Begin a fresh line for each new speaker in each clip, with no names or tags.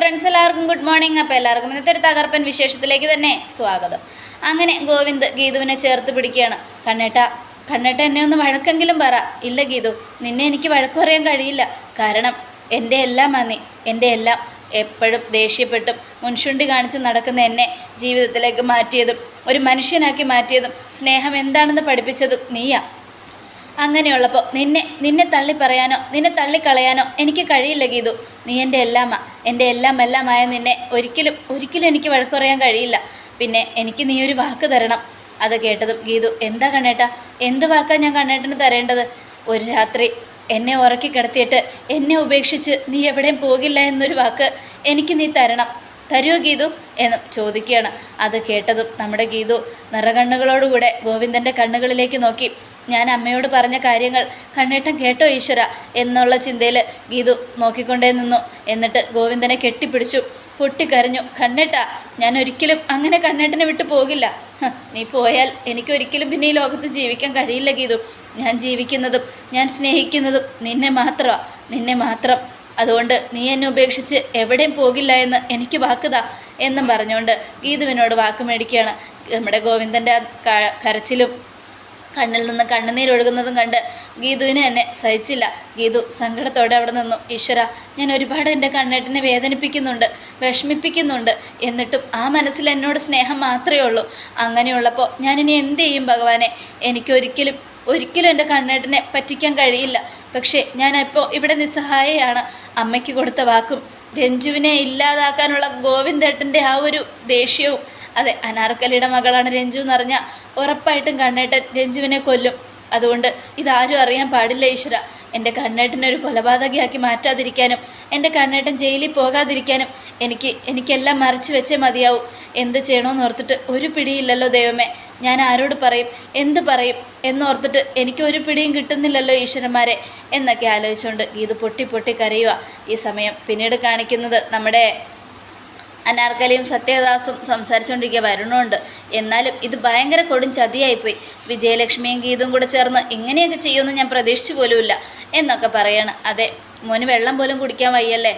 Friends എല്ലാവർക്കും good morning അപ്പോൾ എല്ലാവർക്കും ഇന്നത്തെ ഒരു തകർപ്പൻ വിശേഷത്തിലേക്ക് തന്നെ സ്വാഗതം. അങ്ങനെ ഗോവിന്ദ് ഗീതുവിനെ ചേർത്ത് പിടിക്കുകയാണ്. കണ്ണേട്ട കണ്ണേട്ട എന്നെ ഒന്ന് വഴക്കെങ്കിലും പറ. ഇല്ല ഗീതു നിന്നെ എനിക്ക് വഴക്ക് പറയാൻ കഴിയില്ല. കാരണം എന്റെ എല്ലാം മന്നി എന്റെ എല്ലാം എപ്പോഴും ദേഷ്യപ്പെട്ടും മുൻഷുണ്ടി കാണിച്ച് നടക്കുന്ന എന്നെ ജീവിതത്തിലേക്ക് മാറ്റിയതും ഒരു മനുഷ്യനാക്കി മാറ്റിയതും സ്നേഹം എന്താണെന്ന് പഠിപ്പിച്ചതും നീയാ. അങ്ങനെയുള്ളപ്പോൾ നിന്നെ നിന്നെ തള്ളി പറയാനോ നിന്നെ തള്ളിക്കളയാനോ എനിക്ക് കഴിയില്ല ഗീതു. നീ എന്റെ എല്ലാമാ. എന്റെ എല്ലാം എല്ലാമായ നിന്നെ ഒരിക്കലും ഒരിക്കലും എനിക്ക് വഴക്കുറയാൻ കഴിയില്ല. പിന്നെ എനിക്ക് നീ ഒരു വാക്ക് തരണം. അത് കേട്ടതും ഗീതു എന്താ കണ്ണേട്ടാ? എന്ത് വാക്കാ ഞാൻ കണ്ണേട്ടന് തരേണ്ടത്? ഒരു രാത്രി എന്നെ ഉറക്കി കിടത്തിയിട്ട് എന്നെ ഉപേക്ഷിച്ച് നീ എവിടെയും പോകില്ല എന്നൊരു വാക്ക് എനിക്ക് നീ തരണം. തരുമോ ഗീതു എന്ന് ചോദിക്കുകയാണ്. അത് കേട്ടതും നമ്മുടെ ഗീതു നിറകണ്ണുകളോടുകൂടെ ഗോവിന്ദന്റെ കണ്ണുകളിലേക്ക് നോക്കി. ഞാൻ അമ്മയോട് പറഞ്ഞ കാര്യങ്ങൾ കണ്ണേട്ടം കേട്ടോ ഈശ്വര എന്നുള്ള ചിന്തയിൽ ഗീതു നോക്കിക്കൊണ്ടേ നിന്നു. എന്നിട്ട് ഗോവിന്ദനെ കെട്ടിപ്പിടിച്ചു. പൊട്ടിക്കരഞ്ഞു കണ്ണേട്ട ഞാൻ ഒരിക്കലും അങ്ങനെ കണ്ണേട്ടനെ വിട്ടു പോകില്ല. നീ പോയാൽ എനിക്കൊരിക്കലും പിന്നെ ഈ ലോകത്ത് ജീവിക്കാൻ കഴിയില്ല ഗീതു. ഞാൻ ജീവിക്കുന്നതും ഞാൻ സ്നേഹിക്കുന്നതും നിന്നെ മാത്രമാണ് നിന്നെ മാത്രം. അതുകൊണ്ട് നീ എന്നെ ഉപേക്ഷിച്ച് എവിടെയും പോകില്ല എന്ന് എനിക്ക് വാക്കുതാ എന്നും പറഞ്ഞുകൊണ്ട് ഗീതുവിനോട് വാക്ക് മേടിക്കുകയാണ്. നമ്മുടെ ഗോവിന്ദന്റെ കരച്ചിലും കണ്ണിൽ നിന്ന് കണ്ണുനീരൊഴുകുന്നതും കണ്ട് ഗീതുവിന് എന്നെ സഹിച്ചില്ല. ഗീതു സങ്കടത്തോടെ അവിടെ നിന്നു. ഈശ്വര ഞാൻ ഒരുപാട് എന്റെ കണ്ണേട്ടിനെ വേദനിപ്പിക്കുന്നുണ്ട് വിഷമിപ്പിക്കുന്നുണ്ട്. എന്നിട്ടും ആ മനസ്സിൽ എന്നോട് സ്നേഹം മാത്രമേ ഉള്ളൂ. അങ്ങനെയുള്ളപ്പോൾ ഞാനിനി എന്ത് ചെയ്യും ഭഗവാനെ? എനിക്കൊരിക്കലും ഒരിക്കലും എന്റെ കണ്ണേട്ടിനെ പറ്റിക്കാൻ കഴിയില്ല. പക്ഷേ ഞാനിപ്പോൾ ഇവിടെ നിസ്സഹായയാണ്. അമ്മയ്ക്ക് കൊടുത്ത വാക്കും രഞ്ജുവിനെ ഇല്ലാതാക്കാനുള്ള ഗോവിന്ദേട്ടന്റെ ആ ഒരു ദേഷ്യവും. അതെ അനാർക്കലിയുടെ മകളാണ് രഞ്ജു എന്നറിഞ്ഞ ഉറപ്പായിട്ടും കണ്ണേട്ടൻ രഞ്ജുവിനെ കൊല്ലും. അതുകൊണ്ട് ഇതാരും അറിയാൻ പാടില്ല ഈശ്വര. എന്റെ കണ്ണേട്ടനെ ഒരു കൊലപാതകയാക്കി മാറ്റാതിരിക്കാനും എന്റെ കണ്ണേട്ടൻ ജയിലിൽ പോകാതിരിക്കാനും എനിക്ക് എനിക്കെല്ലാം മറച്ചു വെച്ചേ മതിയാവും. എന്ത് ചെയ്യണമെന്ന് ഓർത്തിട്ട് ഒരു പിടിയില്ലല്ലോ ദൈവമേ. ഞാൻ ആരോട് പറയും? എന്ത് പറയും? എന്നോർത്തിട്ട് എനിക്ക് ഒരു പിടിയും കിട്ടുന്നില്ലല്ലോ ഈശ്വരന്മാരെ എന്നൊക്കെ ആലോചിച്ചുകൊണ്ട് ഗീത് പൊട്ടി പൊട്ടി കരയുക ഈ സമയം. പിന്നീട് കാണിക്കുന്നത് നമ്മുടെ അനാർക്കലിയും സത്യദാസും സംസാരിച്ചുകൊണ്ടിരിക്കുക വരുണുണ്ട്. എന്നാലും ഇത് ഭയങ്കര കൊടും ചതിയായിപ്പോയി. വിജയലക്ഷ്മിയും ഗീതും കൂടെ ചേർന്ന് ഇങ്ങനെയൊക്കെ ചെയ്യുമെന്ന് ഞാൻ പ്രതീക്ഷിച്ചു പോലുമില്ല എന്നൊക്കെ പറയാണ്. അതെ മോന് വെള്ളം പോലും കുടിക്കാൻ വയ്യല്ലേ?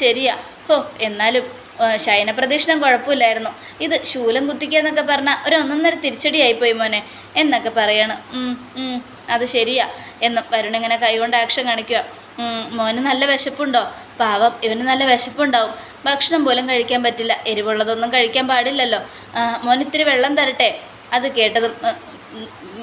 ശരിയാ. ഓ എന്നാലും ശയനപ്രദക്ഷിണം കുഴപ്പമില്ലായിരുന്നു. ഇത് ശൂലം കുത്തിക്കുക എന്നൊക്കെ പറഞ്ഞാൽ ഒരു ഒന്നൊന്നര തിരിച്ചടിയായിപ്പോയി മോനെ. എന്നൊക്കെ പറയാണ്. അത് ശരിയാ. എന്നും വരുൺ ഇങ്ങനെ കൈകൊണ്ട് ആക്ഷൻ കാണിക്കുക മോന് നല്ല വിശപ്പുണ്ടോ? പാവം ഇവന് നല്ല വിശപ്പുണ്ടാവും. ഭക്ഷണം പോലും കഴിക്കാൻ പറ്റില്ല. എരിവുള്ളതൊന്നും കഴിക്കാൻ പാടില്ലല്ലോ. മോൻ ഇത്തിരി വെള്ളം തരട്ടെ? അത് കേട്ടതും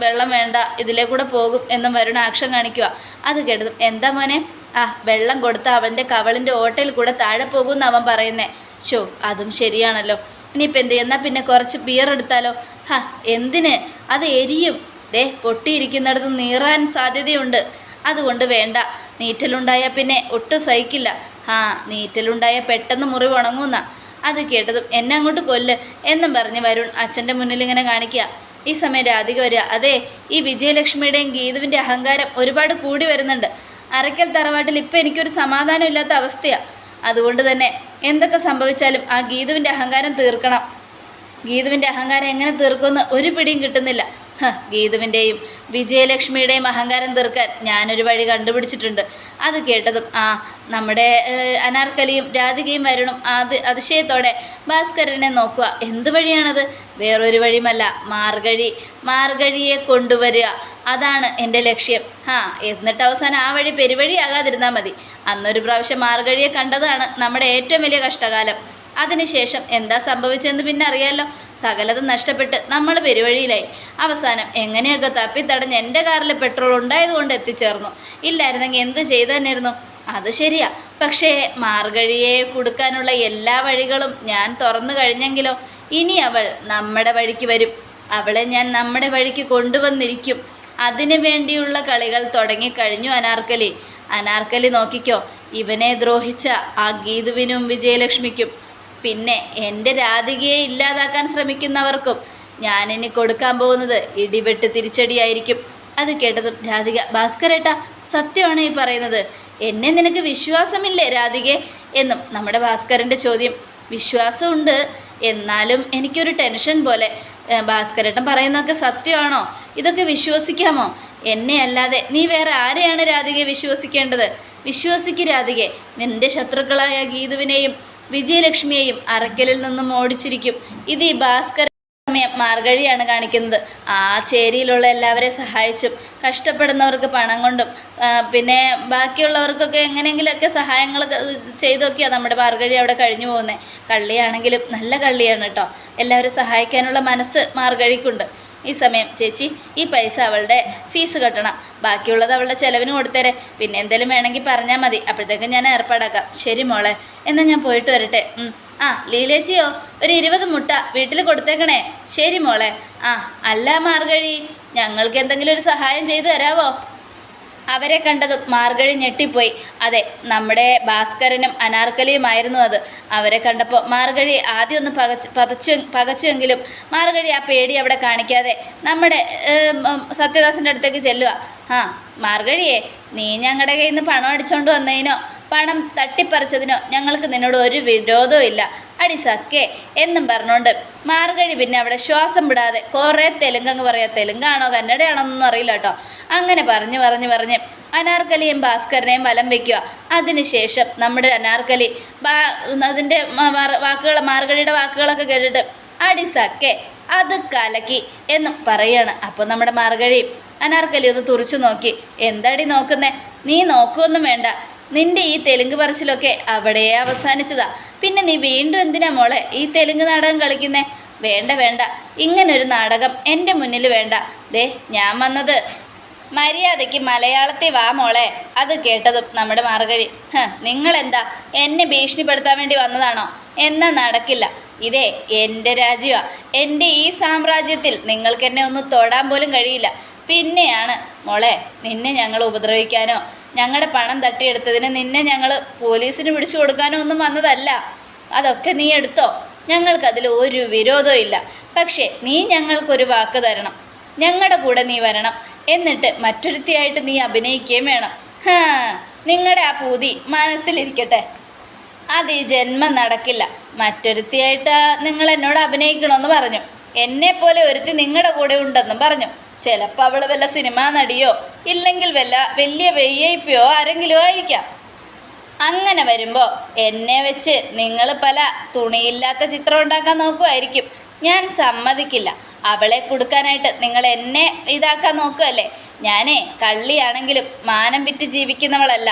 വെള്ളം വേണ്ട ഇതിലേ കൂടെ പോകും എന്നും വരുണ ആക്ഷൻ കാണിക്കുക അത് കേട്ടതും എന്താ മോനെ? ആ വെള്ളം കൊടുത്ത അവന്റെ കവളിന്റെ ഓട്ടയിൽ കൂടെ താഴെ പോകുമെന്ന് അവൻ പറയുന്നേ. ഷോ അതും ശരിയാണല്ലോ. ഇനിയിപ്പോൾ എന്ത് എന്നാൽ പിന്നെ കുറച്ച് ബിയർ എടുത്താലോ? ഹാ എന്തിന്? അത് എരിയും. ദേ പൊട്ടിയിരിക്കുന്നിടത്ത് നീറാൻ സാധ്യതയുണ്ട്. അതുകൊണ്ട് വേണ്ട. നീറ്റലുണ്ടായാൽ പിന്നെ ഒട്ടും സഹിക്കില്ല. ആ നീറ്റലുണ്ടായാൽ പെട്ടെന്ന് മുറിവ് ഉണങ്ങുന്ന. അത് കേട്ടതും എന്നെ അങ്ങോട്ട് കൊല്ല് എന്നും പറഞ്ഞ് വരുൺ അച്ഛന്റെ മുന്നിൽ ഇങ്ങനെ കാണിക്കുക ഈ സമയം രാധിക വരിക. അതെ ഈ വിജയലക്ഷ്മിയുടെയും ഗീതുവിന്റെ അഹങ്കാരം ഒരുപാട് കൂടി വരുന്നുണ്ട്. അരക്കൽ തറവാട്ടിൽ ഇപ്പം എനിക്കൊരു സമാധാനമില്ലാത്ത അവസ്ഥയാണ് അതുകൊണ്ട് തന്നെ എന്തൊക്കെ സംഭവിച്ചാലും ആ ഗീതുവിന്റെ അഹങ്കാരം തീർക്കണം. ഗീതുവിന്റെ അഹങ്കാരം എങ്ങനെ തീർക്കുമെന്ന് ഒരു പിടിയും കിട്ടുന്നില്ല. ഗീതുവിന്റെയും വിജയലക്ഷ്മിയുടെയും അഹങ്കാരം തീർക്കാൻ ഞാനൊരു വഴി കണ്ടുപിടിച്ചിട്ടുണ്ട്. അത് കേട്ടതും ആ നമ്മുടെ അനാർക്കലിയും രാധികയും വരണം അത് അതിശയത്തോടെ ഭാസ്കരനെ നോക്കുക. എന്ത് വഴിയാണത്? വേറൊരു വഴിയുമല്ല. മാർഗഴി മാർഗഴിയെ കൊണ്ടുവരിക. അതാണ് എന്റെ ലക്ഷ്യം. ആ എന്നിട്ട് അവസാനം ആ വഴി പെരുവഴിയാകാതിരുന്നാൽ മതി. അന്നൊരു പ്രാവശ്യം മാർഗഴിയെ കണ്ടതാണ് നമ്മുടെ ഏറ്റവും വലിയ കഷ്ടകാലം. അതിനുശേഷം എന്താ സംഭവിച്ചതെന്ന് പിന്നെ അറിയാലോ. സകലതും നഷ്ടപ്പെട്ട് നമ്മൾ പെരുവഴിയിലായി. അവസാനം എങ്ങനെയൊക്കെ തപ്പിത്തടഞ്ഞ് എന്റെ കാറിൽ പെട്രോൾ ഉണ്ടായതുകൊണ്ട് എത്തിച്ചേർന്നു. ഇല്ലായിരുന്നെങ്കിൽ എന്ത് ചെയ്തു തന്നെയായിരുന്നു അത് ശരിയാ. പക്ഷേ മാർഗഴിയെ കൊടുക്കാനുള്ള എല്ലാ വഴികളും ഞാൻ തുറന്നു കഴിഞ്ഞെങ്കിലോ? ഇനി അവൾ നമ്മുടെ വഴിക്ക് വരും. അവളെ ഞാൻ നമ്മുടെ വഴിക്ക് കൊണ്ടുവന്നിരിക്കും. അതിനു വേണ്ടിയുള്ള കളികൾ തുടങ്ങിക്കഴിഞ്ഞു അനാർക്കലി. അനാർക്കലി നോക്കിക്കോ. ഇവനെ ദ്രോഹിച്ച ആ ഗീതുവിനും വിജയലക്ഷ്മിക്കും പിന്നെ എന്റെ രാധികയെ ഇല്ലാതാക്കാൻ ശ്രമിക്കുന്നവർക്കും ഞാൻ ഞാനിനി കൊടുക്കാൻ പോകുന്നത് ഇടിവെട്ട് തിരിച്ചടിയായിരിക്കും. അത് കേട്ടതും രാധിക ഭാസ്കരേട്ട സത്യമാണ് ഈ പറയുന്നത്. എന്നെ നിനക്ക് വിശ്വാസമില്ലേ രാധികെ? എന്നും നമ്മുടെ ഭാസ്കരന്റെ ചോദ്യം. വിശ്വാസമുണ്ട്. എന്നാലും എനിക്കൊരു ടെൻഷൻ പോലെ. ഭാസ്കരേട്ടൻ പറയുന്നതൊക്കെ സത്യമാണോ? ഇതൊക്കെ വിശ്വസിക്കാമോ? എന്നെ അല്ലാതെ നീ വേറെ ആരെയാണ് രാധികയെ വിശ്വസിക്കേണ്ടത്? വിശ്വസിക്ക് രാധികെ. നിന്റെ ശത്രുക്കളായ ഗീതുവിനെയും വിജയലക്ഷ്മിയെയും അറക്കലിൽ നിന്നും ഓടിച്ചിരിക്കും. ഇത് ഈ ഭാസ്കര സമയം മാർഗഴിയാണ് കാണിക്കുന്നത്. ആ ചേരിയിലുള്ള എല്ലാവരെയും സഹായിച്ചും കഷ്ടപ്പെടുന്നവർക്ക് പണം കൊണ്ടും പിന്നെ ബാക്കിയുള്ളവർക്കൊക്കെ എങ്ങനെയെങ്കിലുമൊക്കെ സഹായങ്ങൾ ചെയ്തൊക്കെയാണ് നമ്മുടെ മാർഗഴി അവിടെ കഴിഞ്ഞു പോകുന്നത് കള്ളിയാണെങ്കിലും നല്ല കള്ളിയാണ് കേട്ടോ. എല്ലാവരും സഹായിക്കാനുള്ള മനസ്സ് മാർഗഴിക്കുണ്ട്. ഈ സമയം ചേച്ചി ഈ പൈസ അവളുടെ ഫീസ് കെട്ടണം. ബാക്കിയുള്ളത് അവളുടെ ചിലവിന് കൊടുത്തേരെ. പിന്നെ എന്തെങ്കിലും വേണമെങ്കിൽ പറഞ്ഞാൽ മതി. അപ്പോഴത്തേക്കും ഞാൻ ഏർപ്പാടാക്കാം. ശരി മോളെ. എന്നാൽ ഞാൻ പോയിട്ട് വരട്ടെ. ആ ലീലേച്ചിയോ ഒരു ഇരുപത് മുട്ട വീട്ടിൽ കൊടുത്തേക്കണേ. ശരി മോളെ. ആ അല്ല മാർഗഴി ഞങ്ങൾക്ക് എന്തെങ്കിലും ഒരു സഹായം ചെയ്തു തരാവോ? അവരെ കണ്ടതും മാർഗഴി ഞെട്ടിപ്പോയി. അതെ നമ്മുടെ ഭാസ്കരനും അനാർക്കലിയുമായിരുന്നു അത്. അവരെ കണ്ടപ്പോൾ മാർഗഴി ആദ്യം ഒന്ന് പകച്ച് പതച്ചു പകച്ചുവെങ്കിലും മാർഗഴി ആ പേടി അവിടെ കാണിക്കാതെ നമ്മുടെ സത്യദാസിന്റെ അടുത്തേക്ക് ചെല്ലുക ആ മാർഗഴിയെ നീ ഞങ്ങളുടെ കയ്യിൽ നിന്ന് പണം അടിച്ചോണ്ട് വന്നതിനോ പണം തട്ടിപ്പറിച്ചതിനോ ഞങ്ങൾക്ക് നിന്നോട് ഒരു വിരോധവും ഇല്ല. അടി എന്നും പറഞ്ഞുകൊണ്ട് മാർഗഴി പിന്നെ അവിടെ ശ്വാസം വിടാതെ കുറേ തെലുങ്കങ്ങ് പറയാം തെലുങ്കാണോ കന്നഡയാണോ എന്നൊന്നും അറിയില്ല കേട്ടോ. അങ്ങനെ പറഞ്ഞു പറഞ്ഞു പറഞ്ഞ് അനാർക്കലിയും ഭാസ്കരനെയും വലം വയ്ക്കുക അതിനുശേഷം നമ്മുടെ അനാർക്കലി ബാ അതിന്റെ വാക്കുകൾ മാർഗഴിയുടെ വാക്കുകളൊക്കെ കേട്ടിട്ട് അടി സക്കേ അത് കലക്കി എന്നും പറയാണ്. അപ്പോൾ നമ്മുടെ മാർഗഴി അനാർക്കലി ഒന്ന് തുറച്ചു നോക്കി. എന്താടി നോക്കുന്നേ? നീ നോക്കുമൊന്നും വേണ്ട. നിന്റെ ഈ തെലുങ്ക് പറച്ചിലൊക്കെ അവിടെ അവസാനിച്ചതാ. പിന്നെ നീ വീണ്ടും എന്തിനാ മോളെ ഈ തെലുങ്ക് നാടകം കളിക്കുന്നേ? വേണ്ട വേണ്ട. ഇങ്ങനൊരു നാടകം എന്റെ മുന്നിൽ വേണ്ട. ദേ ഞാൻ വന്നത്. മര്യാദയ്ക്ക് മലയാളത്തിൽ വാ മോളെ. അത് കേട്ടതും നമ്മുടെ മാർഗഴി. നിങ്ങളെന്താ എന്നെ ഭീഷണിപ്പെടുത്താൻ വേണ്ടി വന്നതാണോ? എന്നാ നടക്കില്ല. ഇതേ എന്റെ രാജ്യമാണ് എന്റെ ഈ സാമ്രാജ്യത്തിൽ നിങ്ങൾക്കെന്നെ ഒന്ന് തൊടാൻ പോലും കഴിയില്ല. പിന്നെയാണ് മോളെ നിന്നെ ഞങ്ങൾ ഉപദ്രവിക്കാനോ? ഞങ്ങളുടെ പണം തട്ടിയെടുത്തതിന് നിന്നെ ഞങ്ങൾ പോലീസിന് പിടിച്ചു കൊടുക്കാനോ ഒന്നും വന്നതല്ല. അതൊക്കെ നീ എടുത്തോ. ഞങ്ങൾക്കതിൽ ഒരു വിരോധവും ഇല്ല. പക്ഷേ നീ ഞങ്ങൾക്കൊരു വാക്ക് തരണം. ഞങ്ങളുടെ കൂടെ നീ വരണം. എന്നിട്ട് മറ്റൊരുത്തിയായിട്ട് നീ അഭിനയിക്കുകയും വേണം. ഹാ നിങ്ങളുടെ ആ പൂതി മനസ്സിലിരിക്കട്ടെ. അത് ഈ ജന്മം നടക്കില്ല. മറ്റൊരുത്തിയായിട്ട് നിങ്ങൾ എന്നോട് അഭിനയിക്കണമെന്ന് പറഞ്ഞു. എന്നെപ്പോലെ പോലെ ഒരുത്തി നിങ്ങളുടെ കൂടെ ഉണ്ടെന്നും പറഞ്ഞു. ചിലപ്പോൾ അവൾ വല്ല സിനിമാ നടിയോ ഇല്ലെങ്കിൽ വല്ല വലിയ വെയ്യയിപ്പയോ ആരെങ്കിലും ആയിരിക്കാം. അങ്ങനെ വരുമ്പോൾ എന്നെ വെച്ച് നിങ്ങൾ പല തുണിയില്ലാത്ത ചിത്രം ഉണ്ടാക്കാൻ നോക്കുമായിരിക്കും ഞാൻ സമ്മതിക്കില്ല. അവളെ കൊടുക്കാനായിട്ട് നിങ്ങൾ എന്നെ ഇതാക്കാൻ നോക്കുമല്ലേ ഞാനേ കള്ളിയാണെങ്കിലും മാനം വിറ്റ് ജീവിക്കുന്നവളല്ല.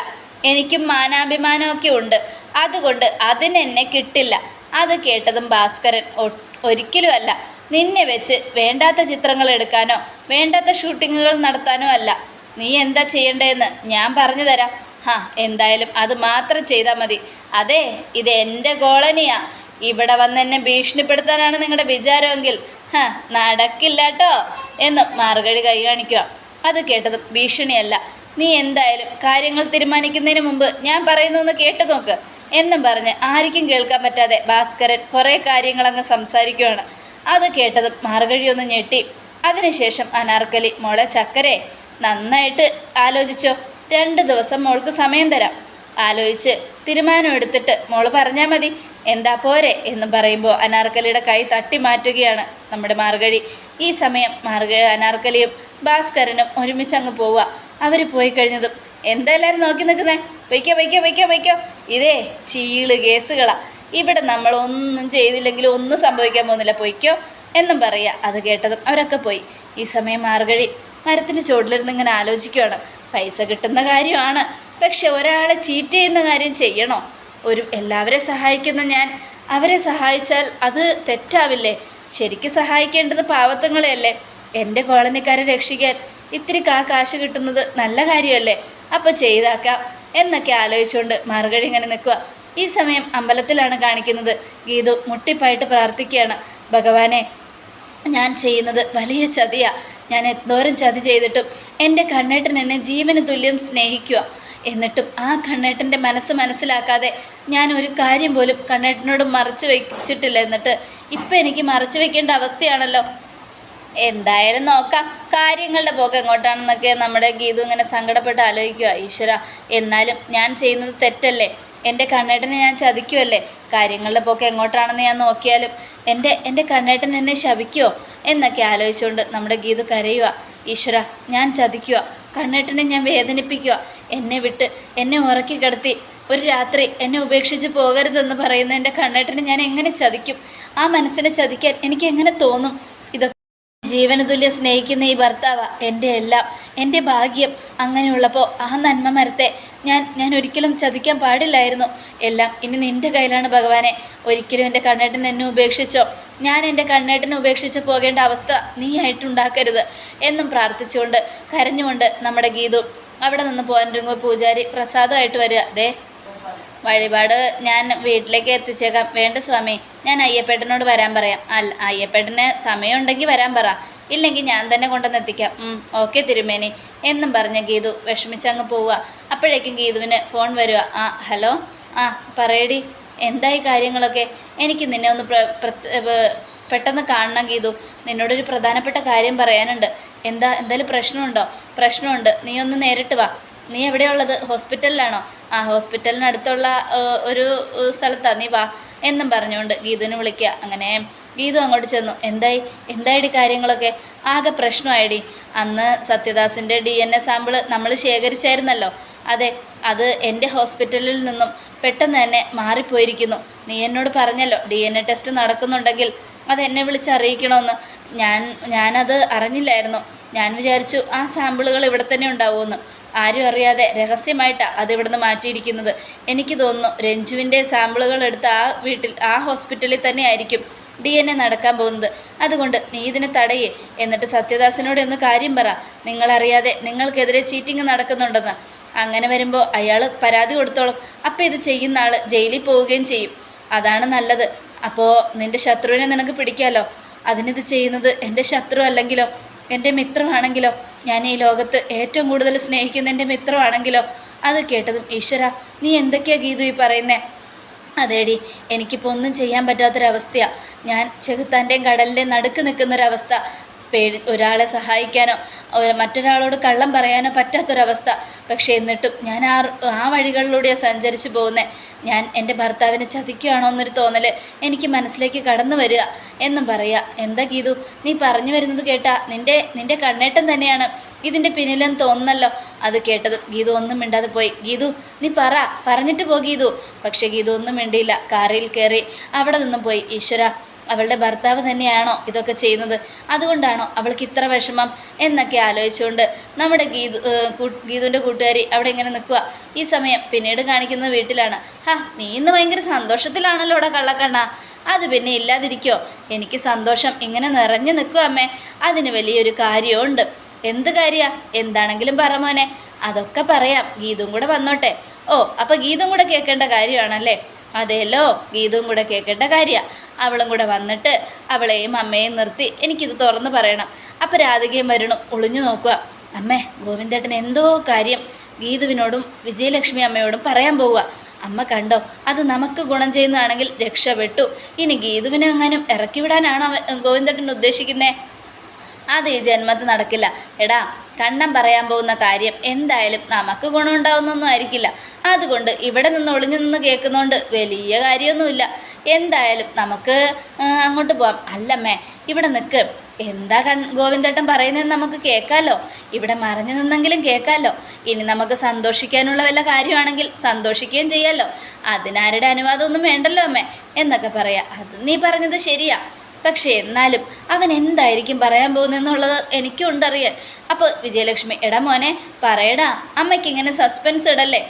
എനിക്കും മാനാഭിമാനമൊക്കെ ഉണ്ട്. അതുകൊണ്ട് അതിനെന്നെ കിട്ടില്ല. അത് കേട്ടതും ഭാസ്കരൻ ഒരിക്കലുമല്ല. നിന്നെ വെച്ച് വേണ്ടാത്ത ചിത്രങ്ങൾ എടുക്കാനോ വേണ്ടാത്ത ഷൂട്ടിങ്ങുകൾ നടത്താനും അല്ല. നീ എന്താ ചെയ്യേണ്ടതെന്ന് ഞാൻ പറഞ്ഞു തരാം ഹാ എന്തായാലും അത് മാത്രം ചെയ്താൽ മതി. അതെ ഇത് എന്റെ കോളനിയാ. ഇവിടെ വന്ന് എന്നെ ഭീഷണിപ്പെടുത്താനാണ് നിങ്ങളുടെ വിചാരമെങ്കിൽ. ഹാ നടക്കില്ല കേട്ടോ എന്ന് മാർഗഴി കൈ കാണിക്കുക. അത് കേട്ടതും ഭീഷണിയല്ല. നീ എന്തായാലും കാര്യങ്ങൾ തീരുമാനിക്കുന്നതിന് മുമ്പ് ഞാൻ പറയുന്നൊന്ന് കേട്ടു നോക്ക് എന്നും പറഞ്ഞ് ആർക്കും കേൾക്കാൻ പറ്റാതെ ഭാസ്കരൻ കുറേ കാര്യങ്ങളങ്ങ് സംസാരിക്കുകയാണ് അത് കേട്ടതും മാർഗഴി ഒന്ന് ഞെട്ടി. അതിനുശേഷം അനാർക്കലി മോളെ ചക്കരെ നന്നായിട്ട് ആലോചിച്ചോ. രണ്ട് ദിവസം മോൾക്ക് സമയം തരാം. ആലോചിച്ച് തീരുമാനം എടുത്തിട്ട് മോൾ പറഞ്ഞാൽ മതി. എന്താ പോരെ എന്ന് പറയുമ്പോൾ അനാർക്കലിയുടെ കൈ തട്ടി മാറ്റുകയാണ് നമ്മുടെ മാർഗഴി. ഈ സമയം മാർഗ അനാർക്കലിയും ഭാസ്കരനും ഒരുമിച്ച് അങ്ങ് പോവുക അവർ പോയി കഴിഞ്ഞതും എന്തെല്ലാവരും നോക്കി നിൽക്കുന്നേ? വയ്ക്കോ വയ്ക്കോ വയ്ക്കോ വയ്ക്കോ ഇതേ ചീൾ കേസുകളാണ് ഇവിടെ നമ്മളൊന്നും ചെയ്തില്ലെങ്കിലും ഒന്നും സംഭവിക്കാൻ പോകുന്നില്ല. പൊയ്ക്കോ. എന്നും പറയുക. അത് കേട്ടതും അവരൊക്കെ പോയി. ഈ സമയം മാർഗഴി മരത്തിന് ചുവട്ടിലിരുന്ന് ഇങ്ങനെ ആലോചിക്കുകയാണ് പൈസ കിട്ടുന്ന കാര്യമാണ്. പക്ഷെ ഒരാളെ ചീറ്റ് ചെയ്യുന്ന കാര്യം ചെയ്യണോ? ഒരു എല്ലാവരെ സഹായിക്കുന്ന ഞാൻ. അവരെ സഹായിച്ചാൽ അത് തെറ്റാവില്ലേ? ശരിക്കും സഹായിക്കേണ്ടത് പാവത്തങ്ങളെയല്ലേ? എന്റെ കോളനിക്കാരെ രക്ഷിക്കാൻ ഇത്തിരി കാ കാശ് കിട്ടുന്നത് നല്ല കാര്യമല്ലേ? അപ്പോൾ ചെയ്താക്കാം. എന്നൊക്കെ ആലോചിച്ചുകൊണ്ട് മാർഗഴി ഇങ്ങനെ നിൽക്കുക. ഈ സമയം അമ്പലത്തിലാണ് കാണിക്കുന്നത്. ഗീതു മുട്ടിപ്പായിട്ട് പ്രാർത്ഥിക്കുകയാണ്. ഭഗവാനെ ഞാൻ ചെയ്യുന്നത് വലിയ ചതിയാണ് ഞാൻ എന്തോരം ചതി ചെയ്തിട്ടും എന്റെ കണ്ണേട്ടൻ എന്നെ ജീവന് തുല്യം സ്നേഹിക്കുക എന്നിട്ടും ആ കണ്ണേട്ടന്റെ മനസ്സ് മനസ്സിലാക്കാതെ ഞാൻ ഒരു കാര്യം പോലും കണ്ണേട്ടനോട് മറച്ചു വെച്ചിട്ടില്ല. എന്നിട്ട് ഇപ്പം എനിക്ക് മറച്ചു വെക്കേണ്ട അവസ്ഥയാണല്ലോ. എന്തായാലും നോക്കാം. കാര്യങ്ങളുടെ പോക്ക് എങ്ങോട്ടാണെന്നൊക്കെ നമ്മുടെ ഗീതു ഇങ്ങനെ സങ്കടപ്പെട്ട് ആലോചിക്കുക ഈശ്വര എന്നാലും ഞാൻ ചെയ്യുന്നത് തെറ്റല്ലേ? എന്റെ കണ്ണേട്ടനെ ഞാൻ ചതിക്കുമല്ലേ കാര്യങ്ങളുടെ പോക്ക് എങ്ങോട്ടാണെന്ന് ഞാൻ നോക്കിയാലും എന്റെ എന്റെ കണ്ണേട്ടൻ എന്നെ ശപിക്കുമോ എന്നൊക്കെ ആലോചിച്ചുകൊണ്ട് നമ്മുടെ ഗീതു കരയുക ഈശ്വര ഞാൻ ചതിക്കുക കണ്ണേട്ടനെ ഞാൻ വേദനിപ്പിക്കുക എന്നെ വിട്ട് എന്നെ ഉറക്കി കിടത്തി ഒരു രാത്രി എന്നെ ഉപേക്ഷിച്ച് പോകരുതെന്ന് പറയുന്ന എന്റെ കണ്ണേട്ടനെ ഞാൻ എങ്ങനെ ചതിക്കും? ആ മനസ്സിനെ ചതിക്കാൻ എനിക്ക് എങ്ങനെ തോന്നും? ഇതൊക്കെ ജീവന സ്നേഹിക്കുന്ന ഈ ഭർത്താവ. എന്റെ എല്ലാം എന്റെ ഭാഗ്യം അങ്ങനെയുള്ളപ്പോൾ ആ നന്മ മരത്തെ ഞാൻ ഞാൻ ഒരിക്കലും ചതിക്കാൻ പാടില്ലായിരുന്നു. എല്ലാം ഇനി നിന്റെ കയ്യിലാണ് ഭഗവാനെ. ഒരിക്കലും എന്റെ കണ്ണേട്ടൻ എന്നെ ഉപേക്ഷിച്ചോ. ഞാൻ എന്റെ കണ്ണേട്ടനെ ഉപേക്ഷിച്ച് പോകേണ്ട അവസ്ഥ നീ ആയിട്ടുണ്ടാക്കരുത് എന്നും പ്രാർത്ഥിച്ചുകൊണ്ട് കരഞ്ഞുകൊണ്ട് നമ്മുടെ ഗീതു അവിടെ നിന്ന് പോകാനിരുങ്ങുമ്പോൾ പൂജാരി പ്രസാദമായിട്ട് വരിക. ദേ വഴിപാട് ഞാൻ വീട്ടിലേക്ക് എത്തിച്ചേക്കാം. വേണ്ട സ്വാമി ഞാൻ അയ്യപ്പേട്ടനോട് വരാൻ പറയാം. അല്ല അയ്യപ്പേട്ടന് സമയമുണ്ടെങ്കിൽ വരാൻ പറ. ഇല്ലെങ്കിൽ ഞാൻ തന്നെ കൊണ്ടുവന്ന് എത്തിക്കാം. ഓക്കെ തിരുമേനി. എന്നും പറഞ്ഞ് ഗീതു വിഷമിച്ചങ്ങ് പോവുക. അപ്പോഴേക്കും ഗീതുവിന് ഫോൺ വരിക ആ ഹലോ ആ പറയടി എന്തായി കാര്യങ്ങളൊക്കെ? എനിക്ക് നിന്നെ ഒന്ന് പെട്ടെന്ന് കാണണം ഗീതു. നിന്നോടൊരു പ്രധാനപ്പെട്ട കാര്യം പറയാനുണ്ട്. എന്താ എന്തായാലും പ്രശ്നമുണ്ടോ? പ്രശ്നമുണ്ട്. നീ ഒന്ന് നേരിട്ട് വാ. നീ എവിടെയുള്ളത് ഹോസ്പിറ്റലിലാണോ? ആ ഹോസ്പിറ്റലിനടുത്തുള്ള ഒരു സ്ഥലത്താണ് സ്ഥലത്താ. നീ വാ. എന്നും പറഞ്ഞുകൊണ്ട് ഗീതുവിനെ വിളിക്കുക. അങ്ങനെ ഗീതു അങ്ങോട്ട് ചെന്നു. എന്തായി? എന്തായിടി കാര്യങ്ങളൊക്കെ? ആകെ പ്രശ്നമായിടി. അന്ന് സത്യദാസിന്റെ ഡി എൻ എ സാമ്പിൾ നമ്മൾ ശേഖരിച്ചായിരുന്നല്ലോ. അതെ അത് എന്റെ ഹോസ്പിറ്റലിൽ നിന്നും പെട്ടെന്ന് തന്നെ മാറിപ്പോയിരിക്കുന്നു. നീ എന്നോട് പറഞ്ഞല്ലോ ഡി എൻ എ ടെസ്റ്റ് നടക്കുന്നുണ്ടെങ്കിൽ അത് എന്നെ വിളിച്ച് അറിയിക്കണമെന്ന് ഞാൻ ഞാനത് അറിഞ്ഞില്ലായിരുന്നു. ഞാൻ വിചാരിച്ചു ആ സാമ്പിളുകൾ ഇവിടെ തന്നെ ഉണ്ടാവുമെന്ന്. ആരും അറിയാതെ രഹസ്യമായിട്ടാണ് അത് ഇവിടുന്ന് മാറ്റിയിരിക്കുന്നത്. എനിക്ക് തോന്നുന്നു രഞ്ജുവിന്റെ സാമ്പിളുകൾ എടുത്ത ആ വീട്ടിൽ ആ ഹോസ്പിറ്റലിൽ തന്നെ ആയിരിക്കും. ഡി എൻ എ നടക്കാൻ പോകുന്നത്. അതുകൊണ്ട് നീ ഇതിനെ തടയേ. എന്നിട്ട് സത്യദാസനോട് ഒന്ന് കാര്യം പറ. നിങ്ങളറിയാതെ നിങ്ങൾക്കെതിരെ ചീറ്റിംഗ് നടക്കുന്നുണ്ടെന്ന്. അങ്ങനെ വരുമ്പോൾ അയാൾ പരാതി കൊടുത്തോളും. അപ്പോൾ ഇത് ചെയ്യുന്ന ആൾ ജയിലിൽ പോവുകയും ചെയ്യും. അതാണ് നല്ലത്. അപ്പോൾ നിന്റെ ശത്രുവിനെ നിനക്ക് പിടിക്കാമല്ലോ അതിനിത് ചെയ്യുന്നത് എന്റെ ശത്രു അല്ലെങ്കിലോ? എന്റെ മിത്രമാണെങ്കിലോ? ഞാൻ ഈ ലോകത്ത് ഏറ്റവും കൂടുതൽ സ്നേഹിക്കുന്ന എന്റെ മിത്രമാണെങ്കിലോ? അത് കേട്ടതും ഈശ്വര നീ എന്തൊക്കെയാ ഗീതു ഈ പറയുന്നേ? അതേടി എനിക്കിപ്പോൾ ഒന്നും ചെയ്യാൻ പറ്റാത്തൊരവസ്ഥയാണ് ഞാൻ ചെകുത്താന്റെയും കടലിന്റെയും നടുക്ക് നിൽക്കുന്നൊരവസ്ഥ. പേടി ഒരാളെ സഹായിക്കാനോ മറ്റൊരാളോട് കള്ളം പറയാനോ പറ്റാത്തൊരവസ്ഥ. പക്ഷേ എന്നിട്ടും ഞാൻ ആ ആ വഴികളിലൂടെയാണ് സഞ്ചരിച്ചു പോകുന്നത് ഞാൻ എന്റെ ഭർത്താവിനെ ചതിക്കുകയാണോ എന്നൊരു തോന്നൽ എനിക്ക് മനസ്സിലേക്ക് കടന്നു വരിക എന്നും പറയുക. എന്താ ഗീതു നീ പറഞ്ഞു വരുന്നത് കേട്ടാ നിന്റെ നിന്റെ കണ്ണേട്ടം തന്നെയാണ്. ഇതിന്റെ പിന്നിലെന്ന് തോന്നുന്നല്ലോ അത് കേട്ടത്. ഗീതു ഒന്നും മിണ്ടാതെ പോയി. ഗീതു നീ പറ പറഞ്ഞിട്ട് പോ ഗീതു. പക്ഷേ ഗീതു ഒന്നും മിണ്ടിയില്ല. കാറിൽ കയറി അവിടെ നിന്നും പോയി. ഈശ്വര അവളുടെ ഭർത്താവ് തന്നെയാണോ ഇതൊക്കെ ചെയ്യുന്നത്? അതുകൊണ്ടാണോ അവൾക്ക് ഇത്ര വിഷമം? എന്നൊക്കെ ആലോചിച്ചുകൊണ്ട് നമ്മുടെ ഗീതു ഗീതുവിന്റെ കൂട്ടുകാരി അവിടെ ഇങ്ങനെ നിൽക്കുക ഈ സമയം പിന്നീട് കാണിക്കുന്നത് വീട്ടിലാണ്. ഹാ നീ ഇന്ന് ഭയങ്കര സന്തോഷത്തിലാണല്ലോ ഇവിടെ കള്ളക്കണ്ണ. അത് പിന്നെ ഇല്ലാതിരിക്കോ. എനിക്ക് സന്തോഷം ഇങ്ങനെ നിറഞ്ഞു നിൽക്കുക അമ്മേ. അതിന് വലിയൊരു കാര്യമുണ്ട് എന്ത് കാര്യാ? എന്താണെങ്കിലും പറ മോനെ. അതൊക്കെ പറയാം. ഗീതും കൂടെ വന്നോട്ടെ. ഓ അപ്പം ഗീതും കൂടെ കേൾക്കേണ്ട കാര്യമാണല്ലേ? അതെല്ലോ ഗീതവും കൂടെ കേൾക്കേണ്ട കാര്യമാണ് അവളും കൂടെ വന്നിട്ട് അവളെയും അമ്മയെയും നിർത്തി എനിക്കിത് തുറന്ന് പറയണം. അപ്പം രാധികയും വരണം ഒളിഞ്ഞു നോക്കുക. അമ്മേ ഗോവിന്ദേട്ടൻ എന്തോ കാര്യം. ഗീതുവിനോടും വിജയലക്ഷ്മി അമ്മയോടും പറയാൻ പോവുക. അമ്മ കണ്ടോ അത് നമുക്ക് ഗുണം ചെയ്യുന്നതാണെങ്കിൽ രക്ഷപ്പെട്ടു. ഇനി ഗീതുവിനെ എങ്ങാനും ഇറക്കി വിടാനാണ് ഗോവിന്ദേട്ടൻ ഉദ്ദേശിക്കുന്നത് അത് ഈ ജന്മത്ത് നടക്കില്ല. എടാ കണ്ണം പറയാൻ പോകുന്ന കാര്യം എന്തായാലും നമുക്ക് ഗുണമുണ്ടാവുന്നൊന്നും ആയിരിക്കില്ല. അതുകൊണ്ട് ഇവിടെ നിന്ന് ഒളിഞ്ഞു നിന്ന് കേൾക്കുന്നതുകൊണ്ട് വലിയ കാര്യമൊന്നുമില്ല. എന്തായാലും നമുക്ക് അങ്ങോട്ട് പോവാം. അല്ലമ്മേ ഇവിടെ നിൽക്ക് എന്താ കൺ ഗോവിന്ദേട്ടൻ പറയുന്നതെന്ന് നമുക്ക് കേൾക്കാമല്ലോ ഇവിടെ മറഞ്ഞു നിന്നെങ്കിലും കേൾക്കാമല്ലോ ഇനി നമുക്ക് സന്തോഷിക്കാനുള്ള വല്ല കാര്യമാണെങ്കിൽ സന്തോഷിക്കുകയും ചെയ്യാമല്ലോ അതിനാരുടെ അനുവാദമൊന്നും വേണ്ടല്ലോ അമ്മേ? എന്നൊക്കെ പറയാം. അത് നീ പറഞ്ഞത് ശരിയാ. പക്ഷേ എന്നാലും അവൻ എന്തായിരിക്കും പറയാൻ പോകുന്നതെന്നുള്ളത് എനിക്കും ഉണ്ടറിയാൻ അപ്പോൾ വിജയലക്ഷ്മി എടാ മോനെ പറയടാ അമ്മയ്ക്ക് ഇങ്ങനെ സസ്പെൻസ് ഇടല്ലേ?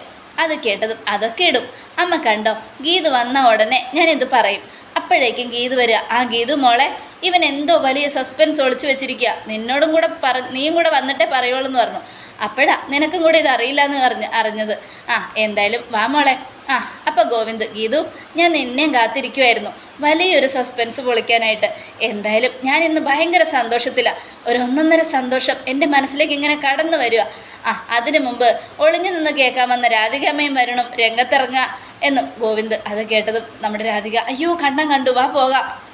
അത് കേട്ടതും അതൊക്കെ ഇടും. അമ്മ കണ്ടോ ഗീത് വന്ന ഉടനെ ഞാനിത് പറയും? അപ്പോഴേക്കും ഗീത് വരിക ആ ഗീതു മോളെ ഇവൻ എന്തോ വലിയ സസ്പെൻസ് ഒളിച്ചു വെച്ചിരിക്കുക നിന്നോടും കൂടെ പറ നീയും കൂടെ വന്നിട്ടേ പറയുള്ളൂ എന്ന് പറഞ്ഞു. അപ്പോഴാ നിനക്കും കൂടെ ഇത് അറിയില്ല എന്ന് പറഞ്ഞ് അറിഞ്ഞത്. ആ എന്തായാലും വാ മോളെ. ആ അപ്പോൾ ഗോവിന്ദ് ഗീതു ഞാൻ നിന്നെയും കാത്തിരിക്കുമായിരുന്നു വലിയൊരു സസ്പെൻസ് പൊളിക്കാനായിട്ട്. എന്തായാലും ഞാൻ ഇന്ന് ഭയങ്കര സന്തോഷത്തിലാണ് ഒരു ഒന്നൊന്നര സന്തോഷം എന്റെ മനസ്സിലേക്ക് ഇങ്ങനെ കടന്നു വരിക ആ അതിനു മുമ്പ് ഒളിഞ്ഞു നിന്ന് കേൾക്കാൻ വന്ന രാധികമ്മയും വരണം രംഗത്തിറങ്ങുക എന്നും ഗോവിന്ദ് അത് കേട്ടതും നമ്മുടെ രാധിക അയ്യോ കണ്ണം കണ്ടു വാ പോകാം.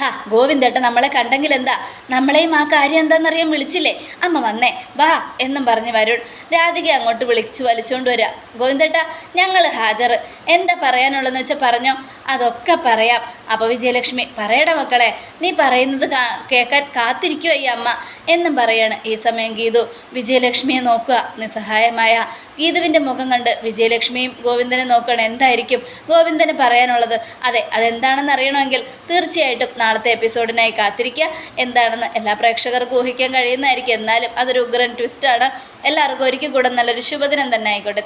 ഹാ ഗോവിന്ദേട്ട നമ്മളെ കണ്ടെങ്കിൽ എന്താ? നമ്മളെയും ആ കാര്യം എന്താണെന്നറിയാൻ വിളിച്ചില്ലേ? അമ്മ വന്നേ. വാ എന്നും പറഞ്ഞ് വരുൺ. രാധിക അങ്ങോട്ട് വിളിച്ചു വലിച്ചുകൊണ്ട് വരിക ഗോവിന്ദേട്ട ഞങ്ങൾ ഹാജർ എന്താ പറയാനുള്ളതെന്ന് വെച്ചാൽ പറഞ്ഞോ? അതൊക്കെ പറയാം. അപ്പോൾ വിജയലക്ഷ്മി പറയട മക്കളെ നീ പറയുന്നത് കേൾക്കാൻ കാത്തിരിക്കുമോ ഈ അമ്മ. എന്നും പറയാണ്. ഈ സമയം ഗീതു. വിജയലക്ഷ്മിയെ നോക്കുക. നിസ്സഹായമായ ഗീതുവിന്റെ മുഖം കണ്ട് വിജയലക്ഷ്മിയും ഗോവിന്ദനെ നോക്കണം എന്തായിരിക്കും ഗോവിന്ദന് പറയാനുള്ളത്? അതെ അതെന്താണെന്ന് അറിയണമെങ്കിൽ തീർച്ചയായിട്ടും നാളത്തെ എപ്പിസോഡിനായി കാത്തിരിക്കുക. എന്താണെന്ന് എല്ലാ പ്രേക്ഷകർക്കും ഊഹിക്കാൻ കഴിയുന്നതായിരിക്കും. എന്നാലും അതൊരു ഉഗ്രൻ ട്വിസ്റ്റാണ് എല്ലാവർക്കും ഒരിക്കൽ കൂടെ നല്ലൊരു ശുഭദിനം തന്നെ ആയിക്കോട്ടെ.